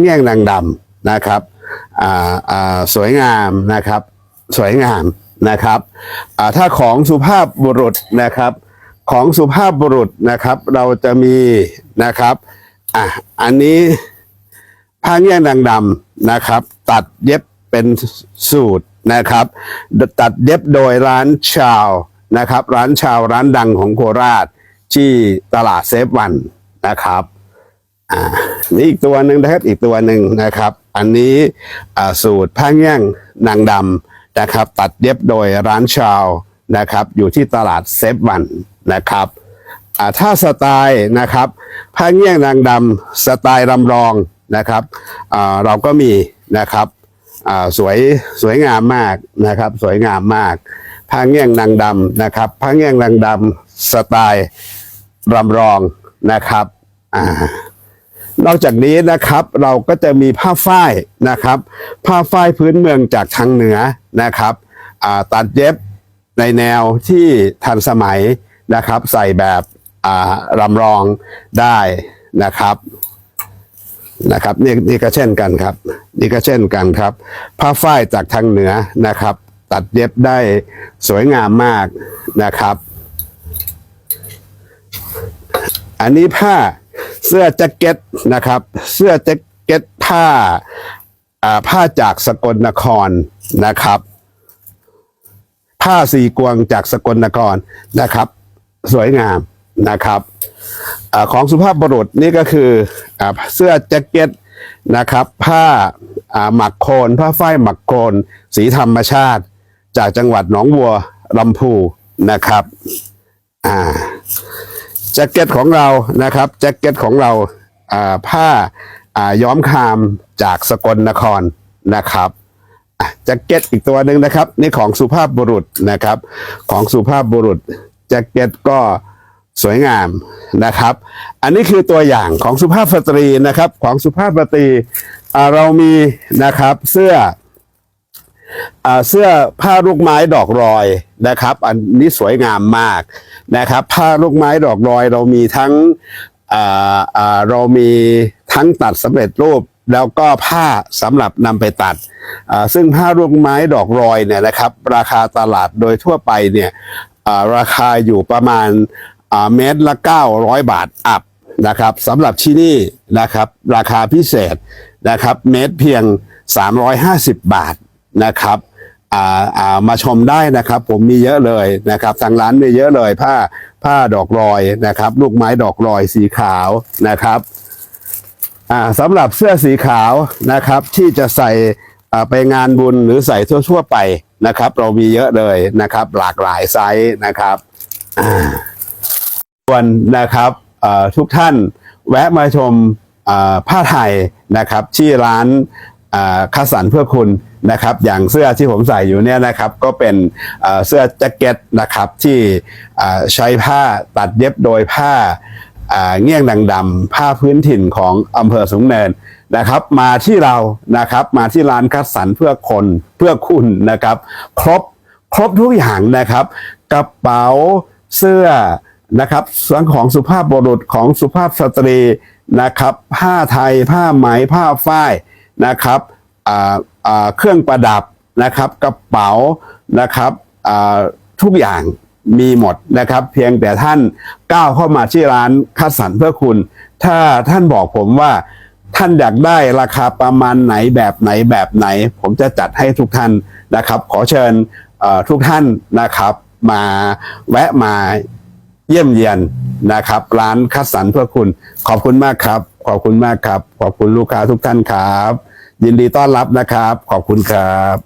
เงี้ยงนางดำนะครับอ่าอ่าสวยงามนะครับ สวยงามนะครับอ่าถ้าของสุภาพบุรุษนะครับ ของสุภาพบุรุษนะครับ เราจะมีนะครับอะอันนี้ผ้าเงี้ยงนางดำนะครับ ตัดเย็บเป็นสูตรนะครับ ตัดเย็บโดยร้านชาวนะครับ ร้านชาวร้านดังของโคราชที่ตลาดเซฟวันนะครับ อ่านี่อีกตัวหนึ่งนะครับอีกตัวหนึ่งนะครับ อันนี้สูตรผ้าเงี้ยงนางดำนะครับ ตัดเย็บโดยร้านชาวนะครับ อยู่ที่ตลาดเซฟวันนะครับถ้าสไตล์นะครับผ้าเงี้ยงนางดำสไตล์รำรองนะครับเราก็มีนะครับสวยสวยงามมากนะครับ สวยงามมากผ้าเงี้ยงนางดำนะครับผ้าเงี้ยงนางดำสไตล์รำรองนะครับอ่า นอกจากนี้นะครับเราก็จะมีผ้าฝ้ายนะครับ ผ้าฝ้ายพื้นเมืองจากทางเหนือนะครับตัดเย็บในแนวที่ทันสมัยนะครับ ใส่แบบรำรองได้นะครับนะครับนี่นี่ก็เช่นกันครับ นี่ก็เช่นกันครับ ผ้าฝ้ายจากทางเหนือนะครับ ตัดเย็บได้สวยงามมากนะครับ อันนี้ผ้าเสื้อแจ็คเก็ตนะครับ เสื้อแจ็คเก็ตผ้าผ้าจากสกลนครนะครับ ผ้าสีกวงจากสกลนครนะครับ สวยงามนะครับอของสุภาพบุรุษนี่ก็คืออเสื้อแจ็คเก็ตนะครับ ผ้าอ่าหมักโคนผ้าฝ้ายหมักโคนสีธรรมชาติ จากจังหวัดหนองบัวลำพูนะครับ อ่า แจ็คเก็ตของเรานะครับแจ็คเก็ตของเราผ้าาย้อมคามจากสกลนครนะครับแจ็คเก็ตอีกตัวหนึ่งนะครับนี่ของสุภาพบุรุษนะครับ ของสุภาพบุรุษแจ็คเก็ตก็สวยงามนะครับ อันนี้คือตัวอย่างของสุภาพสตรีนะครับ ของสุภาพสตรีเรามีนะครับเสื้อ เสื้อผ้าลูกไม้ดอกรอยนะครับ อันนี้สวยงามมากนะครับ ผ้าลูกไม้ดอกรอยเรามีทั้งเรามีทั้งตัดสำเร็จรูปแล้วก็ผ้าสำหรับนำไปตัด ซึ่งผ้าลูกไม้ดอกรอยเนี่ยนะครับ ราคาตลาดโดยทั่วไปเนี่ยราคาอยู่ประมาณเมตรละ 900 บาทอัพนะครับสำหรับที่นี่นะครับ ราคาพิเศษนะครับ เมตรเพียง 350 บาท นะครับอ่ามาชมได้นะครับ ผมมีเยอะเลยนะครับทางร้านมีเยอะเลย ผ้าผ้าดอกรอยนะครับ ลูกไม้ดอกรอยสีขาวนะครับอ่าสำหรับเสื้อสีขาวนะครับ ที่จะใส่อ่าไปงานบุญหรือใส่ทั่ว ๆ ไปนะครับ เรามีเยอะเลยนะครับ หลากหลายไซส์นะครับส่วนนะครับอ่อทุกท่านแวะมาชมอ่าผ้าไทยนะครับ ที่ร้านอ่าคัดสรรเพื่อคุณ นะครับ อย่างเสื้อที่ผมใส่อยู่เนี่ยนะครับ ก็เป็นเสื้อแจ็คเก็ตนะครับที่ใช้ผ้าตัดเย็บโดยผ้าเงี้ยงดังดำผ้าพื้นถิ่นของอำเภอสูงเนินนะครับ มาที่เรานะครับมาที่ร้านคัดสรรเพื่อคนเพื่อคุณนะครับ ครบครบทุกอย่างนะครับ กระเป๋าเสื้อนะครับส่วนของสุภาพบุรุษของสุภาพสตรีนะครับ ผ้าไทยผ้าไหมผ้าฝ้ายนะครับ เครื่องประดับนะครับ กระเป๋านะครับทุกอย่างมีหมดนะครับ เพียงแต่ท่านก้าวเข้ามาที่ร้านคัดสรรเพื่อคุณ ถ้าท่านบอกผมว่าท่านอยากได้ราคาประมาณไหนแบบไหนแบบไหน ผมจะจัดให้ทุกท่านนะครับ ขอเชิญทุกท่านนะครับ มาแวะมาเยี่ยมเยียนนะครับ ร้านคัดสรรเพื่อคุณ ขอบคุณมากครับ ขอบคุณมากครับ ขอบคุณลูกค้าทุกท่านครับ ยินดีต้อนรับนะครับ ขอบคุณครับ